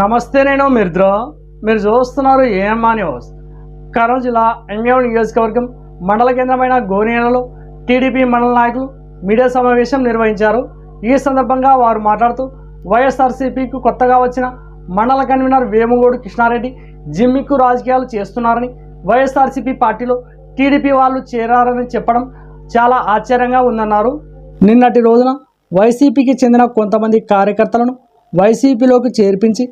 నమస్తే నేను మిర్ద్రో. మీరు చూస్తున్నారు ఏమా న్యూస్. కర్నూలు జిల్లా ఎంఎం నియోజకవర్గం మండల కేంద్రమైన గోనేలలో టీడీపీ మండల నాయకులు మీడియా సమావేశం నిర్వహించారు. ఈ సందర్భంగా వారు మాట్లాడుతూ వైఎస్ఆర్సీపీకి కొత్తగా వచ్చిన మండల కన్వీనర్ వేముగోడు కృష్ణారెడ్డి జిమ్మిక్కు రాజకీయాలు చేస్తున్నారని వైఎస్ఆర్సీపీ పార్టీలో టీడీపీ వాళ్ళు చేరారని చెప్పడం చాలా ఆశ్చర్యంగా ఉందన్నారు. నిన్నటి రోజున వైసీపీకి చెందిన కొంతమంది కార్యకర్తలను వైసీపీలోకి చేర్పించి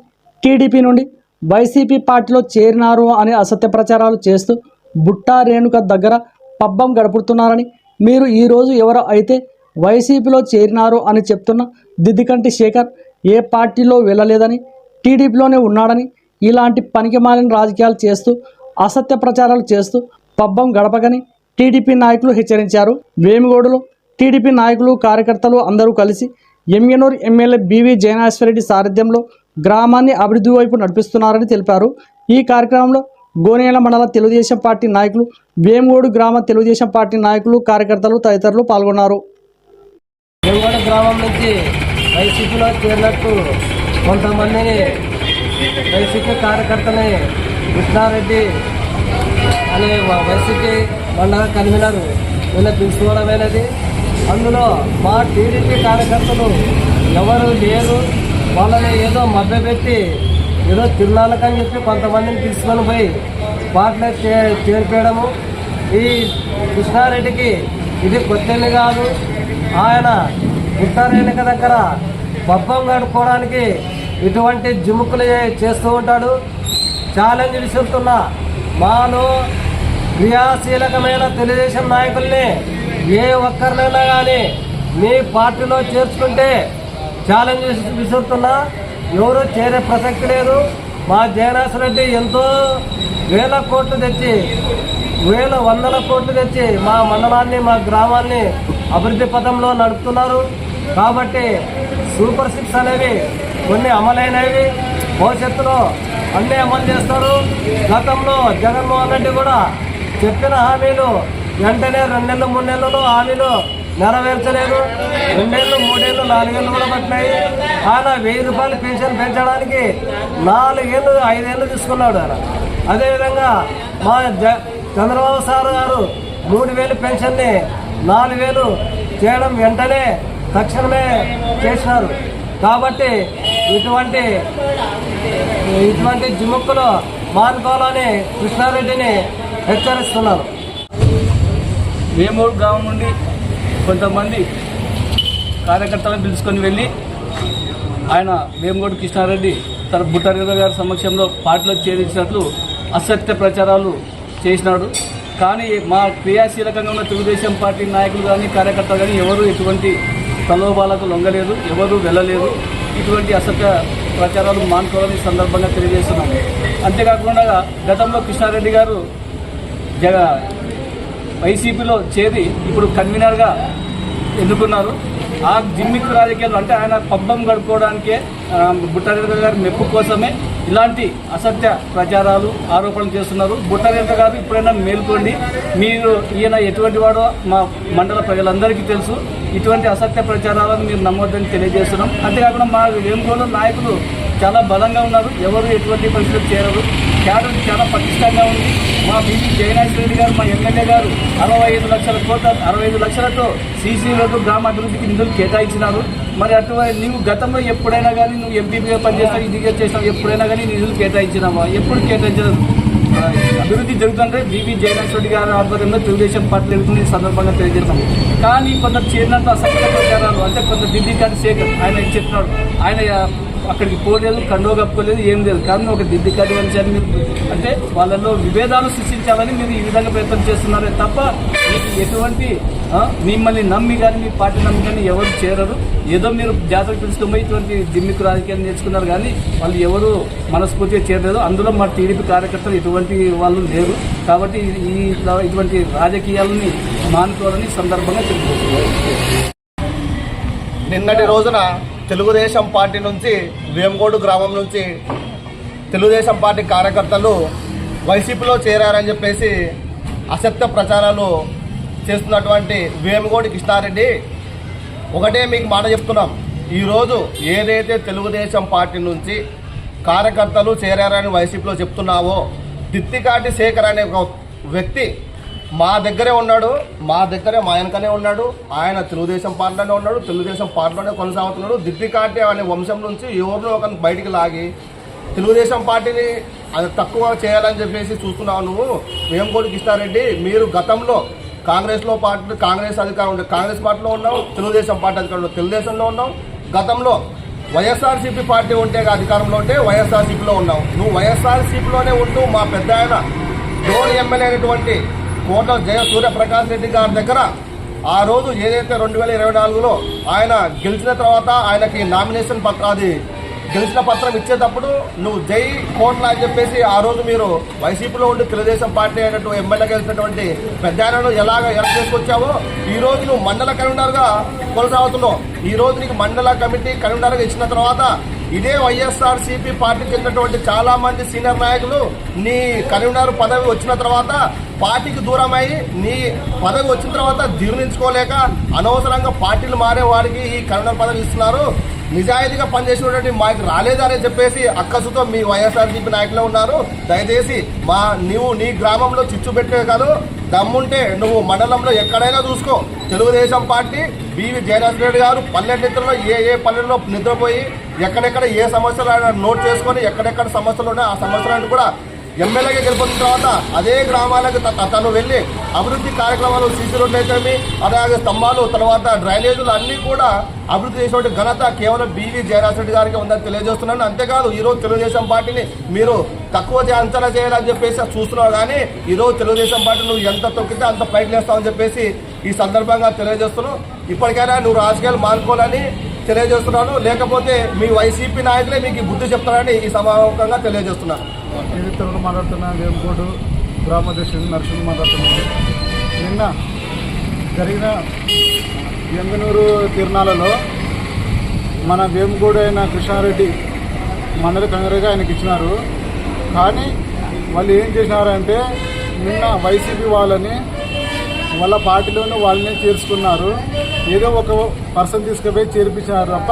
టీడీపీ నుండి వైసీపీ పార్టీలో చేరినారు అనే అసత్య ప్రచారాలు చేస్తూ బుట్టా రేణుక దగ్గర పబ్బం గడుపుతున్నారని మీరు ఈరోజు ఎవరో అయితే వైసీపీలో చేరినారు అని చెప్తున్న దిద్దికంటి శేఖర్ ఏ పార్టీలో వెళ్ళలేదని టీడీపీలోనే ఉన్నాడని ఇలాంటి పనికిమాలిన రాజకీయాలు చేస్తూ అసత్య ప్రచారాలు చేస్తూ పబ్బం గడపకని టీడీపీ నాయకులు హెచ్చరించారు. వేమిగోడులో టీడీపీ నాయకులు కార్యకర్తలు అందరూ కలిసి ఎమ్మెనూరు ఎమ్మెల్యే బీవీ జయనాశ్వరరెడ్డి సారథ్యంలో గ్రామాన్ని అభివృద్ధి వైపు నడిపిస్తున్నారని తెలిపారు. ఈ కార్యక్రమంలో గోనేల మండల తెలుగుదేశం పార్టీ నాయకులు వేమగోడు గ్రామ తెలుగుదేశం పార్టీ నాయకులు కార్యకర్తలు తదితరులు పాల్గొన్నారు. వెంగోడ గ్రామం నుంచి వైసీపీలో చేరినట్టు కొంతమందిని వైసీపీ కార్యకర్తని కృష్ణారెడ్డి అనే వైసీపీ మండల కన్వీనర్ నిన్న తీసుకోవడమైనది అందులో మా టీడీపీ కార్యకర్తలు ఎవరు లేరు వాళ్ళని ఏదో మభ్యపెట్టి ఏదో తిరునాళ్ళకని చెప్పి కొంతమందిని తీసుకొని పోయి పాటలు చే చేర్పేయడము ఈ కృష్ణారెడ్డికి ఇది కొత్తెల్లి కాదు. ఆయన ఉత్తరేణిక దగ్గర పబ్బం గడుపుకోవడానికి ఇటువంటి జిముకులు చేస్తూ ఉంటాడు. ఛాలెంజ్ విసురుతున్న మాలో క్రియాశీలకమైన తెలుగుదేశం నాయకుల్ని ఏ ఒక్కరినైనా కానీ మీ పార్టీలో చేర్చుకుంటే ఛాలెంజ్ విసురుతున్నా ఎవరు చేరే ప్రసక్తి లేదు. మా జయనాథ్ రెడ్డి ఎంతో వేల కోట్లు తెచ్చి వేల వందల కోట్లు తెచ్చి మా మండలాన్ని మా గ్రామాన్ని అభివృద్ధి పథంలో నడుపుతున్నారు. కాబట్టి సూపర్ సిక్స్ అనేవి కొన్ని అమలైనవి. భవిష్యత్తులో అన్నీ అమలు చేస్తారు. గతంలో జగన్మోహన్ రెడ్డి కూడా చెప్పిన హామీలు వెంటనే రెండు నెలలు మూడు నెలలు హామీలు నెరవేర్చలేదు. రెండేళ్ళు మూడేళ్ళు నాలుగేళ్ళు కూడా పట్టినాయి. ఆయన వెయ్యి రూపాయలు పెన్షన్ పెంచడానికి నాలుగేళ్ళు ఐదేళ్ళు తీసుకున్నాడు ఆయన. అదేవిధంగా మా చంద్రబాబు సార్ గారు మూడు వేలు పెన్షన్ని నాలుగు వేలు చేయడం వెంటనే తక్షణమే చేసినారు. కాబట్టి ఇటువంటి ఇటువంటి జిముక్కులు మానుకోవాలని కృష్ణారెడ్డిని హెచ్చరిస్తున్నారు. వేమూరు గ్రామం నుండి కొంతమంది కార్యకర్తలను పిలుచుకొని వెళ్ళి ఆయన వేమగోడు కృష్ణారెడ్డి తన బుట్టారెడ్డి గారి సమక్షంలో పార్టీలో చేరించినట్లు అసత్య ప్రచారాలు చేసినాడు. కానీ మా క్రియాశీలకంగా ఉన్న తెలుగుదేశం పార్టీ నాయకులు కానీ కార్యకర్తలు కానీ ఎవరు ఎటువంటి ప్రలోభాలకు లొంగలేదు ఎవరు వెళ్ళలేదు. ఇటువంటి అసత్య ప్రచారాలు మానుకోవాలని సందర్భంగా తెలియజేస్తున్నాము అంతేకాకుండా గతంలో కృష్ణారెడ్డి గారు జగ వైసీపీలో చేరి ఇప్పుడు కన్వీనర్గా ఎన్నుకున్నారు. ఆ జిమ్మిక్ రాజకీయాలు అంటే ఆయన పబ్బం గడుపుకోవడానికే ఆ, బుట్టారెడ్డి గారి మెప్పు కోసమే ఇలాంటి అసత్య ప్రచారాలు ఆరోపణలు చేస్తున్నారు. బుట్టారెడ్డి గారు ఇప్పుడైనా మేల్కోండి. మీరు ఈయన ఎటువంటి వాడో మా మండల ప్రజలందరికీ తెలుసు. ఇటువంటి అసత్య ప్రచారాలను మీరు నమ్మొద్దని తెలియజేస్తున్నాం. అంతేకాకుండా మా వేముగోలు నాయకులు చాలా బలంగా ఉన్నారు. ఎవరు ఎటువంటి పరిస్థితులు చేరరు. క్యాడర్ చాలా పటిష్టంగా ఉంది. మా బీబీ జయనాథ్ రెడ్డి గారు మా ఎమ్మెల్యే గారు అరవై ఐదు లక్షల కోట్ల అరవై ఐదు లక్షలతో సీసీ రోడ్డు గ్రామ అభివృద్ధికి నిధులు కేటాయించినారు. మరి అటువంటి నువ్వు గతంలో ఎప్పుడైనా కానీ నువ్వు ఎంపీపీగా పనిచేస్తావు ఇదిగా చేస్తావు ఎప్పుడైనా కానీ నిధులు కేటాయించినావా? ఎప్పుడు కేటాయించలేదు అభివృద్ధి జరుగుతుంటే బీబీ జయనాథ్ రెడ్డి గారి ఆధ్వర్యంలో తెలుగుదేశం పార్టీ జరుగుతుంది సందర్భంగా తెలియజేస్తాం కానీ కొంత చేరినంత అసలు ప్రచారాలు అంటే కొంత దిద్ది కాని శేఖర్ ఆయన చెప్తున్నాడు ఆయన అక్కడికి పోలేదు కండువ కప్పుకోలేదు ఏం లేదు. కానీ ఒక దిద్ది కాని మీరు అంటే వాళ్ళలో విభేదాలు సృష్టించాలని మీరు ఈ విధంగా ప్రయత్నం చేస్తున్నారే తప్ప మీకు ఎటువంటి మిమ్మల్ని నమ్మి కానీ మీ పార్టీ నమ్మి కానీ ఎవరు చేరరు. ఏదో మీరు జాతర పిలుచుకుని ఇటువంటి దిమ్మికు రాజకీయాలు నేర్చుకున్నారు కానీ వాళ్ళు ఎవరు మనస్ఫూర్తిగా చేరలేదు. అందులో మా టీడీపీ కార్యకర్తలు ఎటువంటి వాళ్ళు లేరు. కాబట్టి ఈ ఇటువంటి రాజకీయాలని మానుకోవాలని సందర్భంగా తెలుపుతున్నాను నిన్నటి రోజున తెలుగుదేశం పార్టీ నుంచి వేమగోడు గ్రామం నుంచి తెలుగుదేశం పార్టీ కార్యకర్తలు వైసీపీలో చేరారని చెప్పేసి అసత్య ప్రచారాలు చేస్తున్నటువంటి వేమగోడి కృష్ణారెడ్డి ఒకటే మీకు మాట చెప్తున్నాం. ఈరోజు ఏదైతే తెలుగుదేశం పార్టీ నుంచి కార్యకర్తలు చేరారని వైసీపీలో చెప్తున్నావో తిత్తికాటి శేఖర్ అనే ఒక వ్యక్తి మా దగ్గరే ఉన్నాడు మా దగ్గరే మా వెనకనే ఉన్నాడు ఆయన తెలుగుదేశం పార్టీలోనే ఉన్నాడు తెలుగుదేశం పార్టీలోనే కొనసాగుతున్నాడు. దిత్తికాటి అనే వంశం నుంచి ఎవరినో ఒక బయటికి లాగి తెలుగుదేశం పార్టీని అది తక్కువ చేయాలని చెప్పేసి చూస్తున్నావు నువ్వు. వేమకోటి కృష్ణారెడ్డి మీరు గతంలో కాంగ్రెస్లో పార్టీ కాంగ్రెస్ అధికారం ఉండే కాంగ్రెస్ పార్టీలో ఉన్నావు తెలుగుదేశం పార్టీ అధికారంలో తెలుగుదేశంలో ఉన్నావు. గతంలో వైఎస్ఆర్సీపీ పార్టీ ఉంటే అధికారంలో ఉంటే వైఎస్ఆర్సీపీలో ఉన్నావు. నువ్వు వైఎస్ఆర్సీపీలోనే ఉంటూ మా పెద్ద ఆయన ధోని ఎమ్మెల్యే అయినటువంటి కోట జయ సూర్యప్రకాష్ రెడ్డి గారి దగ్గర ఆ రోజు ఏదైతే రెండు వేల ఇరవై నాలుగులో ఆయన గెలిచిన తర్వాత ఆయనకి నామినేషన్ పత్ర అది గెలిచిన పత్రం ఇచ్చేటప్పుడు నువ్వు జై కోట్ల అని చెప్పేసి ఆ రోజు మీరు వైసీపీలో ఉండి తెలుగుదేశం పార్టీ అయినటువంటి ఎమ్మెల్యే గెలిచినటువంటి పెద్ద ఆయనను ఎలాగ ఎలా చేసుకొచ్చావో ఈ రోజు నువ్వు మండల కన్వీనర్గా కొనసాగుతున్నావు. ఈ రోజు నీకు మండల కమిటీ కన్వీనర్గా ఇచ్చిన తర్వాత ఇదే వైఎస్ఆర్సీపీ పార్టీకి చెందినటువంటి చాలా మంది సీనియర్ నాయకులు నీ కన్వీనర్ పదవి వచ్చిన తర్వాత పార్టీకి దూరమై నీ పదవి వచ్చిన తర్వాత జీర్ణించుకోలేక అనవసరంగా పార్టీలు మారే వారికి ఈ కన్వీనర్ పదవి ఇస్తున్నారు. నిజాయితీగా పనిచేసినటువంటి మాకు రాలేదని చెప్పేసి అక్కసుతో మీ వైఎస్ఆర్సీపీ నాయకులు ఉన్నారు. దయచేసి మా నీవు నీ గ్రామంలో చిచ్చు పెట్టే కాదు దమ్ముంటే నువ్వు మండలంలో ఎక్కడైనా చూసుకో. తెలుగుదేశం పార్టీ బీవీ జయరాజ్ రెడ్డి గారు పల్లె నిద్రలో ఏ ఏ పల్లెల్లో నిద్రపోయి ఎక్కడెక్కడ ఏ సమస్యలు నోట్ చేసుకొని ఎక్కడెక్కడ సమస్యలు ఉన్నాయో ఆ సమస్యలను కూడా ఎమ్మెల్యేగా గెలుపొందిన తర్వాత అదే గ్రామాలకు తను వెళ్ళి అభివృద్ధి కార్యక్రమాలు సీసీ రోడ్లు అయితేమి అలాగే స్తంభాలు తర్వాత డ్రైనేజీలు అన్నీ కూడా అభివృద్ధి చేసినటువంటి ఘనత కేవలం బీవీ జయరాజ్ రెడ్డి గారికి ఉందని తెలియజేస్తున్నాను. అంతేకాదు ఈరోజు తెలుగుదేశం పార్టీని మీరు తక్కువ అంచనా చేయాలని చెప్పేసి చూస్తున్నావు కానీ ఈరోజు తెలుగుదేశం పార్టీ నువ్వు ఎంత తొక్కితే అంత పైకి లేస్తావని చెప్పేసి ఈ సందర్భంగా తెలియజేస్తున్నావు. ఇప్పటికైనా నువ్వు రాజకీయాలు మానుకోవాలని తెలియజేస్తున్నాను. లేకపోతే మీ వైసీపీ నాయకులే మీకు బుద్ధి చెప్తారని ఈ సమావేశంగా తెలియజేస్తున్నాను నేను తెలుగు మాట్లాడుతున్నా వేమకోడు గ్రామాధ్యక్షుడు నరసింహ మాట్లాడుతున్నాను. నిన్న జరిగిన ఎంగనూరు తిరునాళ్ళలో మన వేమగూడు అయిన కృష్ణారెడ్డి మండలి కంగరగా ఆయనకి ఇచ్చినారు. కానీ వాళ్ళు ఏం చేసినారంటే నిన్న వైసీపీ వాళ్ళని వాళ్ళ పార్టీలోనే వాళ్ళని చేర్చుకున్నారు. ఏదో ఒక పర్సన్ తీసుకుపోయి చేర్పించినారు తప్ప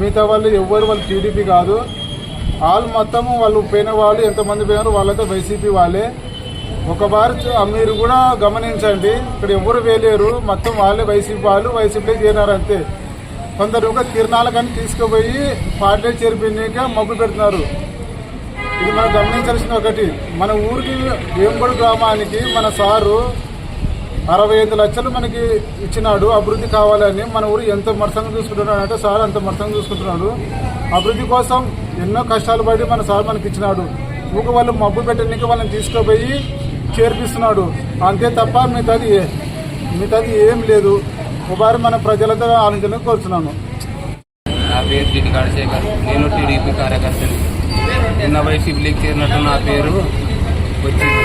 మిగతా వాళ్ళు ఎవ్వరు వాళ్ళు టీడీపీ కాదు. వాళ్ళు మొత్తము వాళ్ళు పోయిన వాళ్ళు ఎంతమంది పోయినారు వాళ్ళతో వైసీపీ వాళ్ళే. ఒక బార్ మీరు కూడా గమనించండి ఇక్కడ ఎవరు వేయలేరు. మొత్తం వాళ్ళే వైసీపీ వాళ్ళు వైసీపీలో చేరినారు అంతే. కొందరు ఒక తిరణాల కానీ తీసుకుపోయి పార్టీలో చేరిపోయినాక మబ్బు పెడుతున్నారు. ఇది మనం గమనించాల్సిన ఒకటి. మన ఊరికి వేంపడు గ్రామానికి మన సారు అరవై ఐదు లక్షలు మనకి ఇచ్చినాడు. అభివృద్ధి కావాలని మన ఊరు ఎంత మరసంగా చూసుకుంటున్నాడు అంటే సార్ అంత మరసంగా చూసుకుంటున్నాడు. అభివృద్ధి కోసం ఎన్నో కష్టాలు పడి మన సార్ మనకి ఇచ్చినాడు. ఊక వాళ్ళు మబ్బు పెట్టడానికి వాళ్ళని తీసుకుపోయి చేర్పిస్తున్నాడు. అంతే తప్ప మిగతాది మిగతాది ఏం లేదు. ఒకసారి మన ప్రజలతో ఆలోచన కోరుతున్నాను. నా పేరు నేను టీడీపీ కార్యకర్తని. నిన్న వైసీపీలోకి చేరినట్టు నా పేరు వచ్చింది.